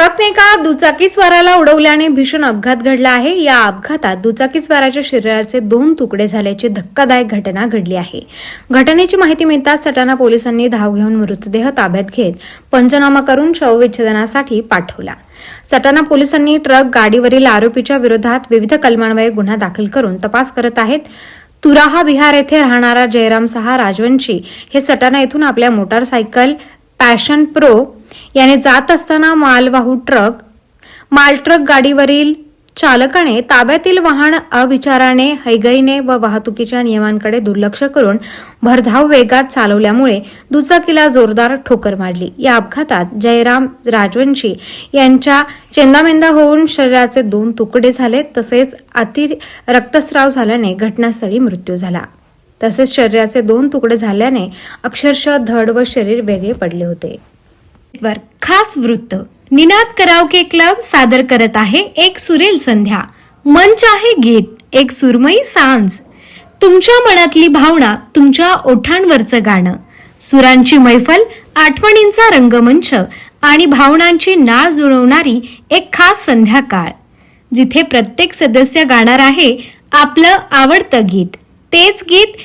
ट्रकने एका दुचाकीस्वाराला उडवल्याने भीषण अपघात घडला आहे. या अपघातात दुचाकीस्वाराच्या शरीराचे दोन तुकडे झाल्याची धक्कादायक घटना घडली आहे. घटनेची माहिती मिळताच सटाणा पोलिसांनी धाव घेऊन मृतदेह ताब्यात घेत पंचनामा करून शवविच्छेदनासाठी पाठवला. सटाणा पोलिसांनी ट्रक गाडीवरील आरोपीच्या विरोधात विविध कलमान्वये गुन्हा दाखल करून तपास करत आहेत. तुराहा बिहार येथे राहणारा जयराम सहा राजवंशी हे सटाणा येथून आपल्या मोटारसायकल पॅशन प्रो याने जात असताना मालवाहू ट्रक माल ट्रक गाडीवरील चालकाने ताब्यातील वाहन अविचाराने हैगईने व वाहतुकीच्या नियमांकडे दुर्लक्ष करून भरधाव वेगात चालवल्यामुळे दुचाकीला जोरदार ठोकर मारली. या अपघातात जयराम राजवंशी यांच्या चेंदामेंदा होऊन शरीराचे दोन तुकडे झाले तसेच अति रक्तस्राव झाल्याने घटनास्थळी मृत्यू झाला. तसेच शरीराचे दोन तुकडे झाल्याने अक्षरशः धड व शरीर वेगळे पडले होते. वर खास वृत्त. निनाद करावके क्लब सादर करत आहे एक सुरेल संध्या. मंच आहे गीत एक सुरमई सांज. तुमच्या मनातली भावना तुमच्या ओठांवरचं गाणं. सुरांची मैफल आठवणींचा रंगमंच आणि भावनांची नाळ जुळवणारी एक खास संध्याकाळ. जिथे प्रत्येक सदस्य गाणार आहे आपलं आवडतं गीत. तेच गीत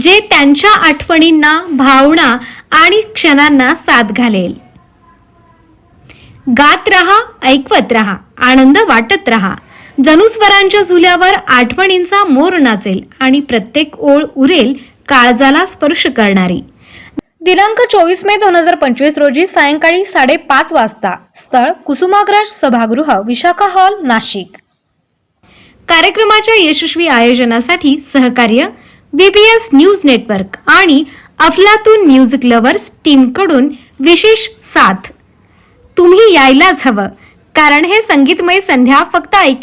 जे त्यांच्या आठवणींना भावना आणि क्षणांना साथ घालेल. गात रहा ऐकवत रहा आनंद वाटत रहा जनुस्वरांच्या झुल्यावर आठवणींचा मोर नाचेल आणि प्रत्येक ओळ उरेल काळजाला स्पर्श करणारी. दिनांक चोवीस मे दोन हजार पंचवीस रोजी सायंकाळी साडेपाच वाजता स्थळ कुसुमाग्रज सभागृह विशाखा हॉल नाशिक. कार्यक्रमाच्या यशस्वी आयोजनासाठी सहकार्य बीबीएस न्यूज नेटवर्क आणि अफलातून म्युझिक लव्हर्स टीमकडून विशेष साथ. यायलाच हवं. कारण हे संगीतमय संध्या फक्त ऐक